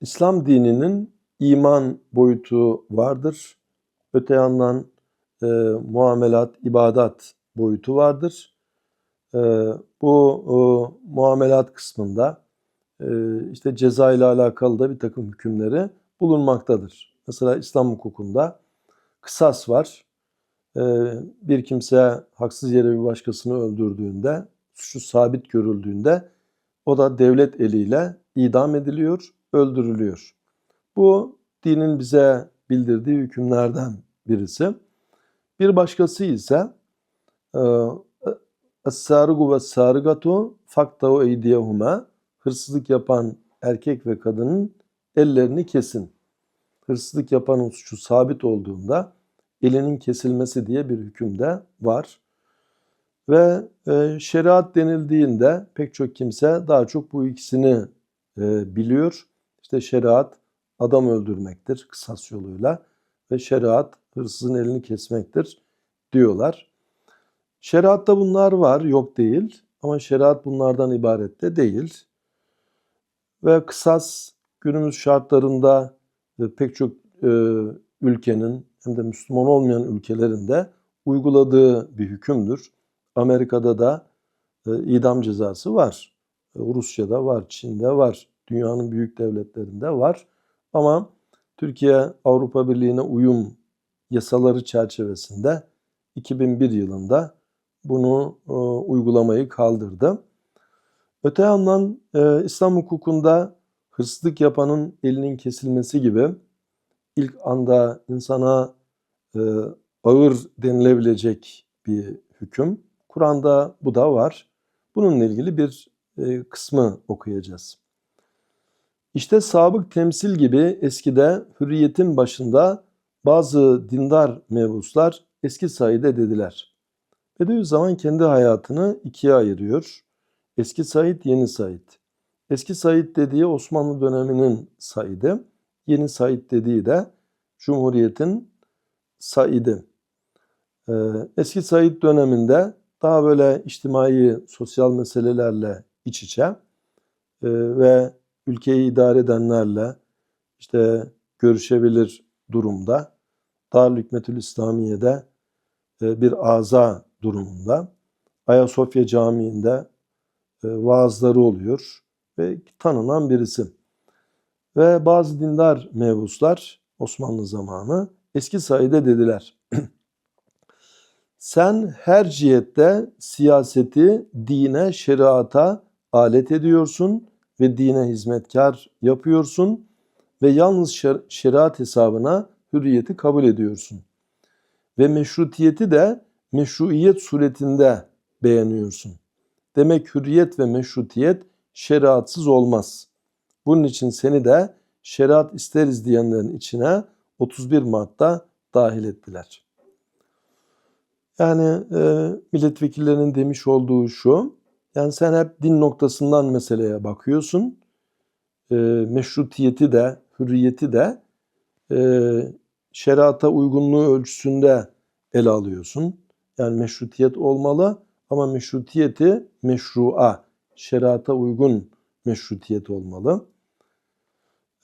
İslam dininin iman boyutu vardır. Öte yandan e, muamelat, ibadat boyutu vardır. E, bu e, muamelat kısmında e, işte ceza ile alakalı da bir takım hükümleri bulunmaktadır. Mesela İslam hukukunda kısas var. E, bir kimse haksız yere bir başkasını öldürdüğünde, suçu sabit görüldüğünde o da devlet eliyle idam ediliyor, öldürülüyor. Bu dinin bize bildirdiği hükümlerden birisi. Bir başkası ise Es-sârıgu ve sârıgatu faktau eydiyehuma hırsızlık yapan erkek ve kadının ellerini kesin. Hırsızlık yapanın suçu sabit olduğunda elinin kesilmesi diye bir hüküm de var. Ve e, şeriat denildiğinde pek çok kimse daha çok bu ikisini e, biliyor. İşte şeriat adam öldürmektir kısas yoluyla ve şeriat hırsızın elini kesmektir diyorlar. Şeriatta bunlar var, yok değil. Ama şeriat bunlardan ibaret de değil. Ve kısas günümüz şartlarında e, pek çok e, ülkenin hem de Müslüman olmayan ülkelerinde uyguladığı bir hükümdür. Amerika'da da e, idam cezası var. E, Rusya'da var, Çin'de var, dünyanın büyük devletlerinde var. Ama Türkiye Avrupa Birliği'ne uyum yasaları çerçevesinde 2001 yılında bunu e, uygulamayı kaldırdı. Öte yandan e, İslam hukukunda hırsızlık yapanın elinin kesilmesi gibi ilk anda insana e, ağır denilebilecek bir hüküm. Kur'an'da bu da var. Bununla ilgili bir e, kısmı okuyacağız. İşte sabık temsil gibi eskide hürriyetin başında bazı dindar mevuslar eski Said'e dediler. Bediüzzaman kendi hayatını ikiye ayırıyor. Eski Said, yeni Said. Eski Said dediği Osmanlı döneminin Said'i, yeni Said dediği de Cumhuriyet'in Said'i. Ee, eski Said döneminde daha böyle içtimai, sosyal meselelerle iç içe e, ve ülkeyi idare edenlerle işte görüşebilir durumda. Darülhükmetül İslamiye'de e, bir aza durumunda. Ayasofya Camii'nde e, vaazları oluyor ve tanınan birisi. Ve bazı dindar mevuslar Osmanlı zamanı eski sayıda dediler. Sen her cihette siyaseti dine, şeriata alet ediyorsun ve dine hizmetkar yapıyorsun ve yalnız şer şeriat hesabına hürriyeti kabul ediyorsun. Ve meşrutiyeti de meşruiyet suretinde beğeniyorsun. Demek hürriyet ve meşrutiyet şeriatsız olmaz. Bunun için seni de şeriat isteriz diyenlerin içine 31 Mart'ta dahil ettiler. Yani e, milletvekillerinin demiş olduğu şu, yani sen hep din noktasından meseleye bakıyorsun. E, meşrutiyeti de, hürriyeti de e, şerata uygunluğu ölçüsünde ele alıyorsun. Yani meşrutiyet olmalı ama meşrutiyeti meşrua, şerata uygun meşrutiyet olmalı.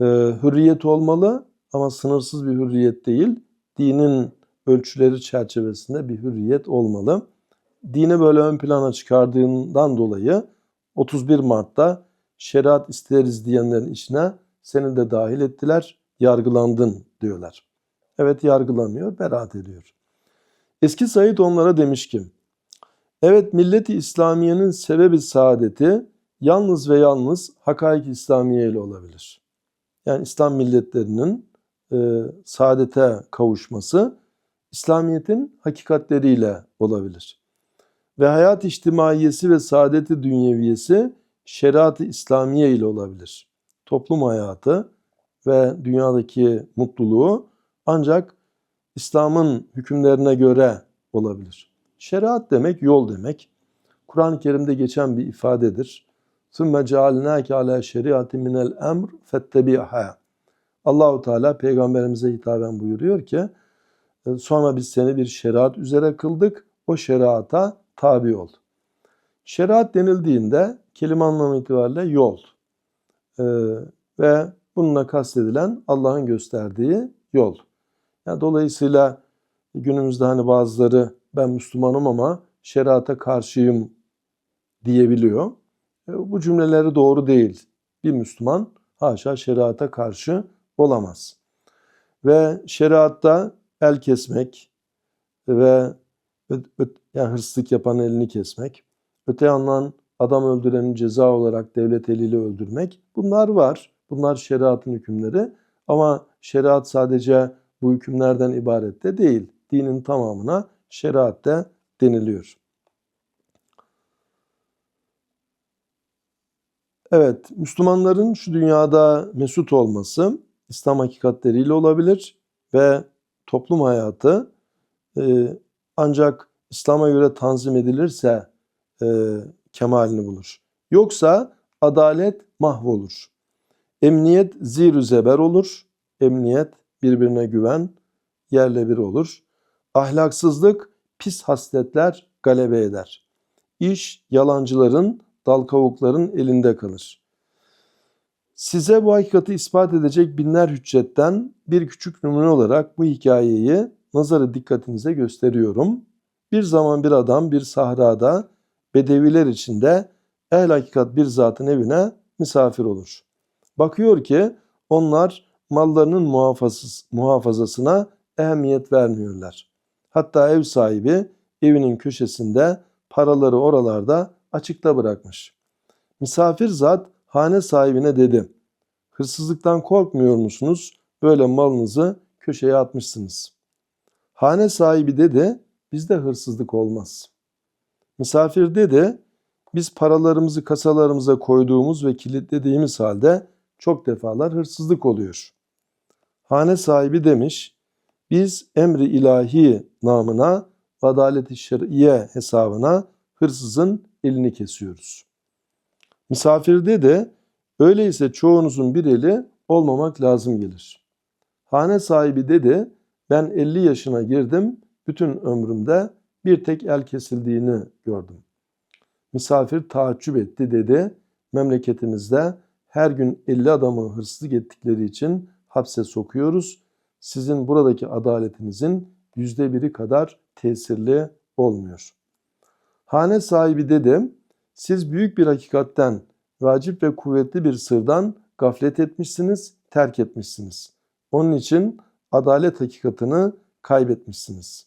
E, hürriyet olmalı ama sınırsız bir hürriyet değil. Dinin ölçüleri çerçevesinde bir hürriyet olmalı. Dini böyle ön plana çıkardığından dolayı 31 Mart'ta şeriat isteriz diyenlerin içine seni de dahil ettiler, yargılandın diyorlar. Evet yargılanıyor, beraat ediyor. Eski Said onlara demiş ki, evet milleti İslamiye'nin sebebi saadeti yalnız ve yalnız hakaik İslamiye ile olabilir. Yani İslam milletlerinin e, saadete kavuşması İslamiyet'in hakikatleriyle olabilir Ve hayat içtimaiyesi ve saadeti dünyeviyesi şeriat-ı İslamiye ile olabilir. Toplum hayatı ve dünyadaki mutluluğu ancak İslam'ın hükümlerine göre olabilir. Şeriat demek yol demek. Kur'an-ı Kerim'de geçen bir ifadedir. ثُمَّ جَعَلْنَاكَ عَلَى شَرِيَةٍ مِنَ الْاَمْرِ فَاتَّبِعْهَا Allahu Teala peygamberimize hitaben buyuruyor ki e, sonra biz seni bir şeriat üzere kıldık. O şeriata tabi ol. Şeriat denildiğinde kelime anlamı itibariyle yol. Ee, ve bununla kastedilen Allah'ın gösterdiği yol. Yani dolayısıyla günümüzde hani bazıları ben Müslümanım ama şeriata karşıyım diyebiliyor. E, Bu cümleleri doğru değil. Bir Müslüman haşa şeriata karşı olamaz. Ve şeriatta el kesmek ve yani hırsızlık yapan elini kesmek, öte yandan adam öldüreni ceza olarak devlet eliyle öldürmek bunlar var. Bunlar şeriatın hükümleri ama şeriat sadece bu hükümlerden ibaret de değil. Dinin tamamına şeriat de deniliyor. Evet, Müslümanların şu dünyada mesut olması İslam hakikatleriyle olabilir ve toplum hayatı ancak İslam'a göre tanzim edilirse e, kemalini bulur. Yoksa adalet mahvolur. Emniyet zir zeber olur. Emniyet birbirine güven yerle bir olur. Ahlaksızlık pis hasletler galebe eder. İş yalancıların, dal kavukların elinde kalır. Size bu hakikati ispat edecek binler hüccetten bir küçük numune olarak bu hikayeyi nazarı dikkatinize gösteriyorum. Bir zaman bir adam bir sahrada bedeviler içinde ehl hakikat bir zatın evine misafir olur. Bakıyor ki onlar mallarının muhafazası, muhafazasına ehemmiyet vermiyorlar. Hatta ev sahibi evinin köşesinde paraları oralarda açıkta bırakmış. Misafir zat hane sahibine dedi. Hırsızlıktan korkmuyor musunuz? Böyle malınızı köşeye atmışsınız. Hane sahibi dedi, bizde hırsızlık olmaz. Misafir dedi, biz paralarımızı kasalarımıza koyduğumuz ve kilitlediğimiz halde çok defalar hırsızlık oluyor. Hane sahibi demiş, biz emri ilahi namına, adalet-i şer'iye hesabına hırsızın elini kesiyoruz. Misafir dedi, öyleyse çoğunuzun bir eli olmamak lazım gelir. Hane sahibi dedi, ben 50 yaşına girdim, bütün ömrümde bir tek el kesildiğini gördüm. Misafir taaccüp etti dedi, memleketimizde her gün 50 adamı hırsızlık ettikleri için hapse sokuyoruz. Sizin buradaki adaletinizin yüzde biri kadar tesirli olmuyor. Hane sahibi dedi, siz büyük bir hakikatten, vacip ve kuvvetli bir sırdan gaflet etmişsiniz, terk etmişsiniz. Onun için adalet hakikatını kaybetmişsiniz.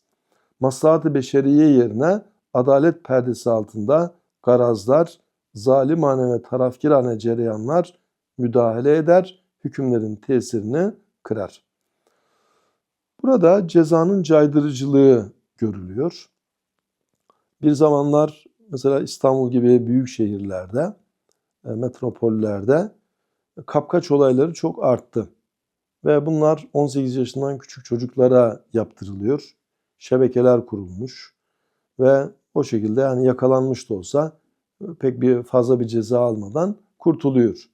Maslahat-ı beşeriye yerine adalet perdesi altında garazlar, zalimane ve tarafkirane cereyanlar müdahale eder, hükümlerin tesirini kırar. Burada cezanın caydırıcılığı görülüyor. Bir zamanlar mesela İstanbul gibi büyük şehirlerde, e, metropollerde kapkaç olayları çok arttı. Ve bunlar 18 yaşından küçük çocuklara yaptırılıyor. Şebekeler kurulmuş ve o şekilde yani yakalanmış da olsa pek bir fazla bir ceza almadan kurtuluyor.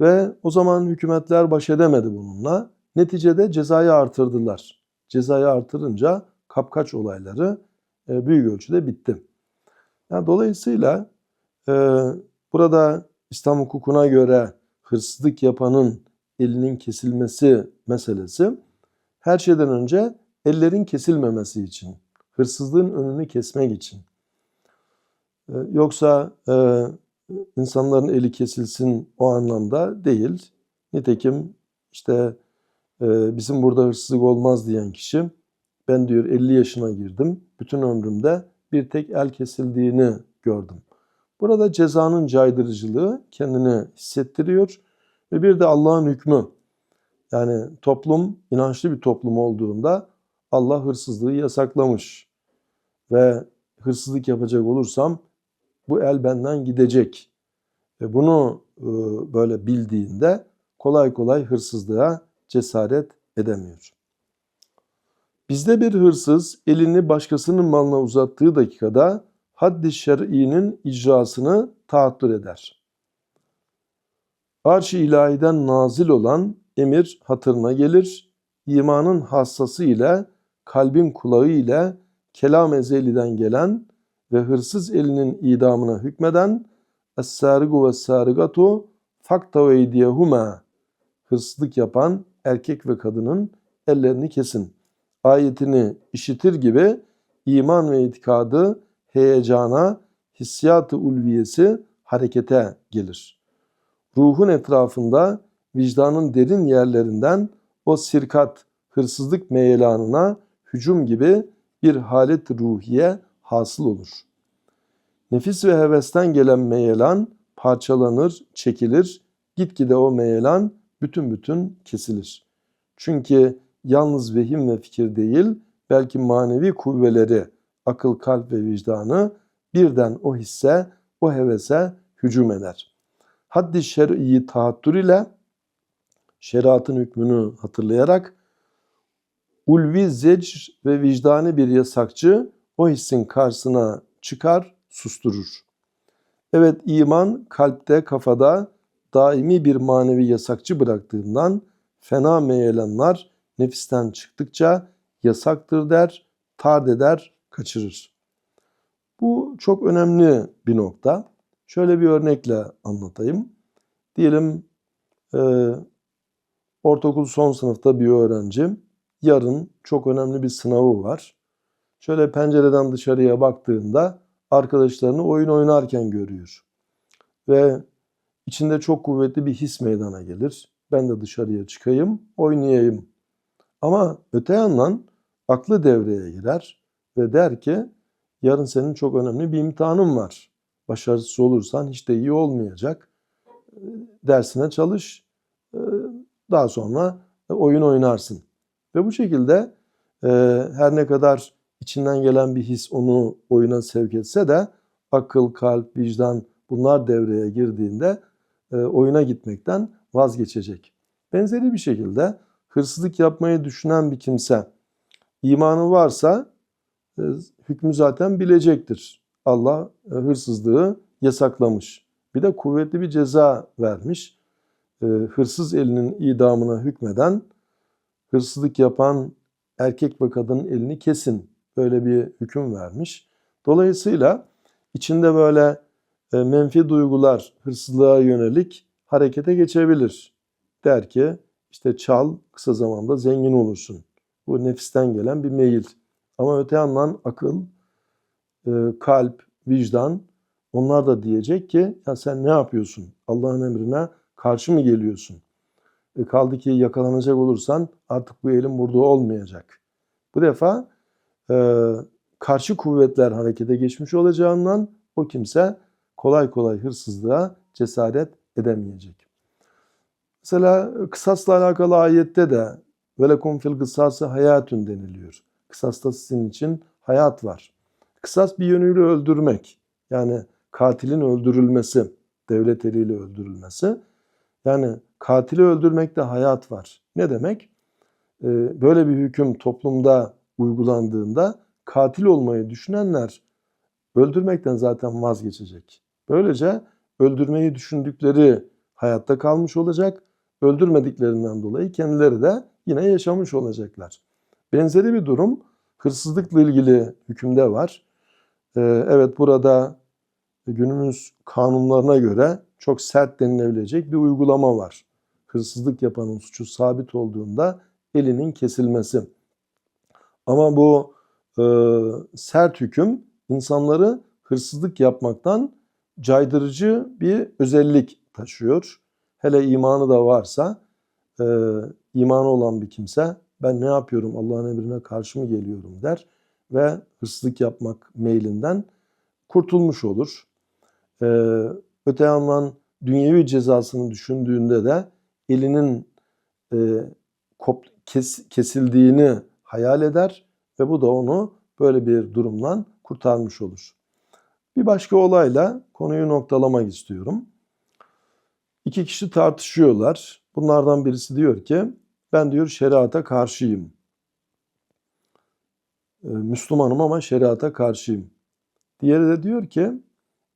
Ve o zaman hükümetler baş edemedi bununla. Neticede cezayı artırdılar. Cezayı artırınca kapkaç olayları e, büyük ölçüde bitti. Yani dolayısıyla e, burada İslam hukukuna göre hırsızlık yapanın elinin kesilmesi meselesi her şeyden önce ellerin kesilmemesi için, hırsızlığın önünü kesmek için. E, yoksa e, insanların eli kesilsin o anlamda değil. Nitekim işte e, bizim burada hırsızlık olmaz diyen kişi ben diyor 50 yaşına girdim. Bütün ömrümde bir tek el kesildiğini gördüm. Burada cezanın caydırıcılığı kendini hissettiriyor ve bir de Allah'ın hükmü. Yani toplum inançlı bir toplum olduğunda Allah hırsızlığı yasaklamış ve hırsızlık yapacak olursam bu el benden gidecek. Ve bunu e, böyle bildiğinde kolay kolay hırsızlığa cesaret edemiyor. Bizde bir hırsız elini başkasının malına uzattığı dakikada haddi şer'inin icrasını taattür eder. Arş-ı ilahiden nazil olan emir hatırına gelir. İmanın hassası ile, kalbin kulağı ile, kelam ezeliden gelen ve hırsız elinin idamına hükmeden Es-sârigu ve sârigatu fakta ve eydiyehuma hırsızlık yapan erkek ve kadının ellerini kesin. Ayetini işitir gibi iman ve itikadı heyecana, hissiyatı ulviyesi harekete gelir. Ruhun etrafında vicdanın derin yerlerinden o sirkat, hırsızlık meyelanına hücum gibi bir halet ruhiye hasıl olur. Nefis ve hevesten gelen meyelan parçalanır, çekilir, gitgide o meyelan bütün bütün kesilir. Çünkü yalnız vehim ve fikir değil, belki manevi kuvveleri, akıl, kalp ve vicdanı birden o hisse, o hevese hücum eder. Haddi şer'i tahattür ile şeriatın hükmünü hatırlayarak ulvi zecr ve vicdani bir yasakçı o hissin karşısına çıkar, susturur. Evet iman kalpte, kafada daimi bir manevi yasakçı bıraktığından fena meyelanlar nefisten çıktıkça yasaktır der, tard eder, kaçırır. Bu çok önemli bir nokta. Şöyle bir örnekle anlatayım. Diyelim e, ortaokul son sınıfta bir öğrenci yarın çok önemli bir sınavı var. Şöyle pencereden dışarıya baktığında arkadaşlarını oyun oynarken görüyor. Ve içinde çok kuvvetli bir his meydana gelir. Ben de dışarıya çıkayım, oynayayım. Ama öte yandan aklı devreye girer ve der ki yarın senin çok önemli bir imtihanın var. Başarısız olursan hiç de iyi olmayacak. Dersine çalış, daha sonra oyun oynarsın. Ve bu şekilde her ne kadar içinden gelen bir his onu oyuna sevk etse de akıl, kalp, vicdan bunlar devreye girdiğinde oyuna gitmekten vazgeçecek. Benzeri bir şekilde hırsızlık yapmayı düşünen bir kimse imanı varsa hükmü zaten bilecektir. Allah hırsızlığı yasaklamış. Bir de kuvvetli bir ceza vermiş. Hırsız elinin idamına hükmeden hırsızlık yapan erkek ve kadının elini kesin. Böyle bir hüküm vermiş. Dolayısıyla içinde böyle menfi duygular hırsızlığa yönelik harekete geçebilir. Der ki işte çal kısa zamanda zengin olursun. Bu nefisten gelen bir meyil. Ama öte yandan akıl, kalp, vicdan onlar da diyecek ki ya sen ne yapıyorsun? Allah'ın emrine karşı mı geliyorsun? E kaldı ki yakalanacak olursan artık bu elin burada olmayacak. Bu defa e, karşı kuvvetler harekete geçmiş olacağından o kimse kolay kolay hırsızlığa cesaret edemeyecek. Mesela kısasla alakalı ayette de velekum fil kısası hayatun deniliyor. Kısasta sizin için hayat var. Kısas bir yönüyle öldürmek. Yani katilin öldürülmesi, devlet eliyle öldürülmesi. Yani katili öldürmekte hayat var. Ne demek? Ee, böyle bir hüküm toplumda uygulandığında katil olmayı düşünenler öldürmekten zaten vazgeçecek. Böylece öldürmeyi düşündükleri hayatta kalmış olacak. Öldürmediklerinden dolayı kendileri de yine yaşamış olacaklar. Benzeri bir durum hırsızlıkla ilgili hükümde var. Ee, evet burada günümüz kanunlarına göre çok sert denilebilecek bir uygulama var. Hırsızlık yapanın suçu sabit olduğunda elinin kesilmesi. Ama bu e, sert hüküm insanları hırsızlık yapmaktan caydırıcı bir özellik taşıyor. Hele imanı da varsa, e, imanı olan bir kimse ben ne yapıyorum Allah'ın emrine karşı mı geliyorum der ve hırsızlık yapmak meylinden kurtulmuş olur. E, öte yandan dünyevi cezasını düşündüğünde de elinin e, kop, kes, kesildiğini hayal eder ve bu da onu böyle bir durumdan kurtarmış olur. Bir başka olayla konuyu noktalamak istiyorum. İki kişi tartışıyorlar. Bunlardan birisi diyor ki ben diyor şeriata karşıyım. Ee, Müslümanım ama şeriata karşıyım. Diğeri de diyor ki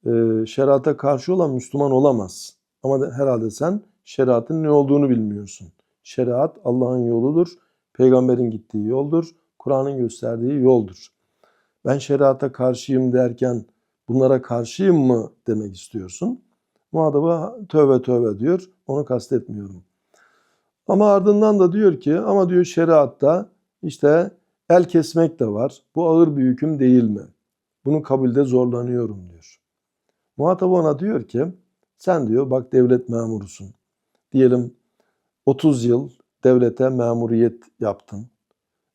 e, şeriata karşı olan Müslüman olamaz. Ama herhalde sen şeriatın ne olduğunu bilmiyorsun. Şeriat Allah'ın yoludur, peygamberin gittiği yoldur, Kur'an'ın gösterdiği yoldur. Ben şeriata karşıyım derken bunlara karşıyım mı demek istiyorsun? Muhatabı tövbe tövbe diyor. Onu kastetmiyorum. Ama ardından da diyor ki ama diyor şeriatta işte el kesmek de var. Bu ağır bir hüküm değil mi? Bunu kabulde zorlanıyorum diyor. Muhatap ona diyor ki sen diyor bak devlet memurusun. Diyelim 30 yıl devlete memuriyet yaptın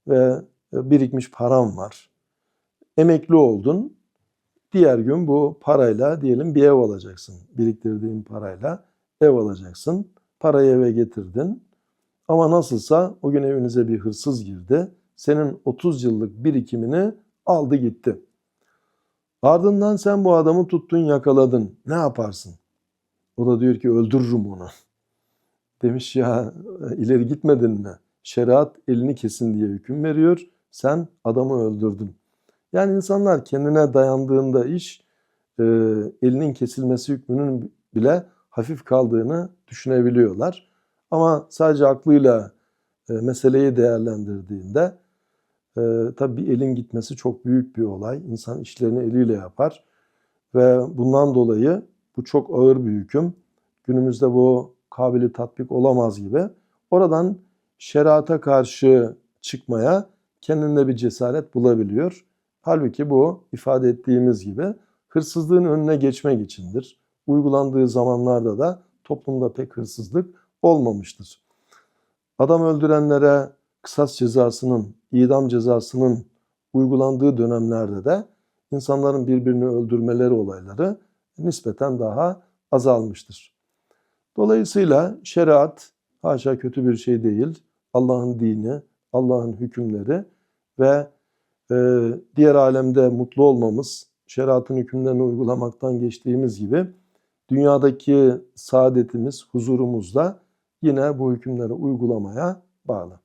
ve birikmiş param var. Emekli oldun. Diğer gün bu parayla diyelim bir ev alacaksın. Biriktirdiğin parayla ev alacaksın. Parayı eve getirdin. Ama nasılsa o gün evinize bir hırsız girdi. Senin 30 yıllık birikimini aldı gitti. Ardından sen bu adamı tuttun yakaladın. Ne yaparsın? O da diyor ki öldürürüm onu. Demiş ya ileri gitmedin mi? Şeriat elini kesin diye hüküm veriyor. Sen adamı öldürdün. Yani insanlar kendine dayandığında iş e, elinin kesilmesi hükmünün bile hafif kaldığını düşünebiliyorlar. Ama sadece aklıyla e, meseleyi değerlendirdiğinde e, tabii elin gitmesi çok büyük bir olay. İnsan işlerini eliyle yapar ve bundan dolayı bu çok ağır bir hüküm. Günümüzde bu kabili tatbik olamaz gibi. Oradan şerata karşı çıkmaya kendinde bir cesaret bulabiliyor. Halbuki bu ifade ettiğimiz gibi hırsızlığın önüne geçmek içindir. Uygulandığı zamanlarda da toplumda pek hırsızlık olmamıştır. Adam öldürenlere kısas cezasının, idam cezasının uygulandığı dönemlerde de insanların birbirini öldürmeleri olayları nispeten daha azalmıştır. Dolayısıyla şeriat haşa kötü bir şey değil. Allah'ın dini, Allah'ın hükümleri ve e, diğer alemde mutlu olmamız, şeriatın hükümlerini uygulamaktan geçtiğimiz gibi dünyadaki saadetimiz, huzurumuz da yine bu hükümleri uygulamaya bağlı.